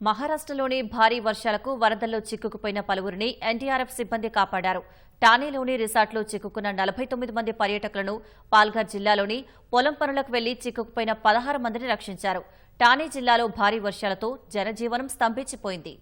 మహారాష్ట్రలోని భారీ వర్షాలకు వరదల్లో చిక్కుకుపోయిన పలువురిని ఎన్డీఆర్ఎఫ్ సిబ్బంది కాపాడారు. టానేలోని రిసార్ట్లో చిక్కుకున్న నలభై తొమ్మిది మంది పర్యాటకులను పాల్ఘర్ జిల్లాలోని పొలం పనులకు వెళ్ళి చిక్కుకుపోయిన పదహారు మందిని రక్షించారు. టానే జిల్లాలో భారీ వర్షాలతో జనజీవనం స్తంభించిపోయింది.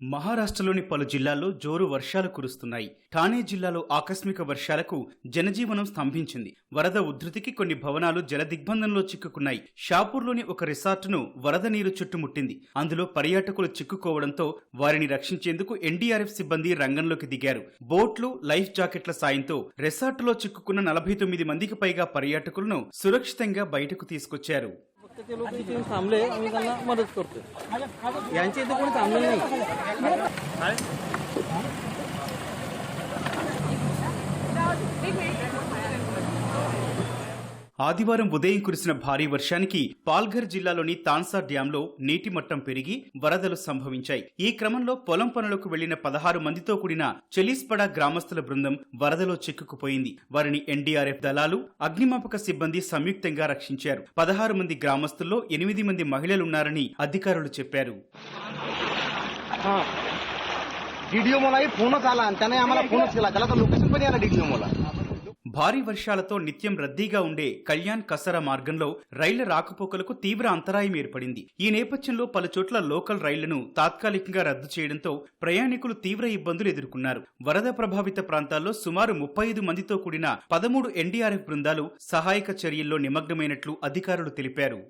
మహారాష్ట్రలోని పలు జిల్లాల్లో జోరు వర్షాలు కురుస్తున్నాయి. ఠానే జిల్లాలో ఆకస్మిక వర్షాలకు జనజీవనం స్తంభించింది. వరద ఉధృతికి కొన్ని భవనాలు జలదిగ్బంధంలో చిక్కుకున్నాయి. షాపూర్లోని ఒక రిసార్టును వరద నీరు చుట్టుముట్టింది. అందులో పర్యాటకులు చిక్కుకోవడంతో వారిని రక్షించేందుకు ఎన్డీఆర్ఎఫ్ సిబ్బంది రంగంలోకి దిగారు. బోట్లు లైఫ్ జాకెట్ల సాయంతో రిసార్టులో చిక్కుకున్న నలభై తొమ్మిది మందికి పైగా పర్యాటకులను సురక్షితంగా బయటకు తీసుకొచ్చారు. ते लोक इथे थांबले. आम्ही त्यांना मदत करतो यांच्या इथे कोणी थांबले नाही. ఆదివారం ఉదయం కురిసిన భారీ వర్షానికి పాల్ఘర్ జిల్లాలోని తాన్సా డ్యాంలో నీటి మట్టం పెరిగి వరదలు సంభవించాయి ఈ క్రమంలో పొలం పనులకు వెళ్లిన పదహారు మందితో కూడిన చెలీస్పడ గ్రామస్తుల బృందం వరదలో చిక్కుకుపోయింది వారిని ఎన్డీఆర్ఎఫ్ దళాలు అగ్నిమాపక సిబ్బంది సంయుక్తంగా రక్షించారు పదహారు మంది గ్రామస్తుల్లో ఎనిమిది మంది మహిళలున్నారని అధికారులు చెప్పారు डीडीओ मला फोनच आला आणि त्याने आम्हाला फोनच केला त्याला तर लोकेशन पण याला डीडीओ मला భారీ వర్షాలతో నిత్యం రద్దీగా ఉండే కళ్యాణ్ కసరా మార్గంలో రైళ్ళ రాకపోకలకు తీవ్ర అంతరాయం ఏర్పడింది. ఈ నేపథ్యంలో పలు చోట్ల లోకల్ రైళ్ళను తాత్కాలికంగా రద్దు చేయడంతో ప్రయాణికులు తీవ్ర ఇబ్బందులు ఎదుర్కొన్నారు. వరద ప్రభావిత ప్రాంతాల్లో సుమారు ముప్పై ఐదు మందితో కూడిన పదమూడు ఎన్డీఆర్ఎఫ్ బృందాలు సహాయక చర్యల్లో నిమగ్నమైనట్లు అధికారులు తెలిపారు.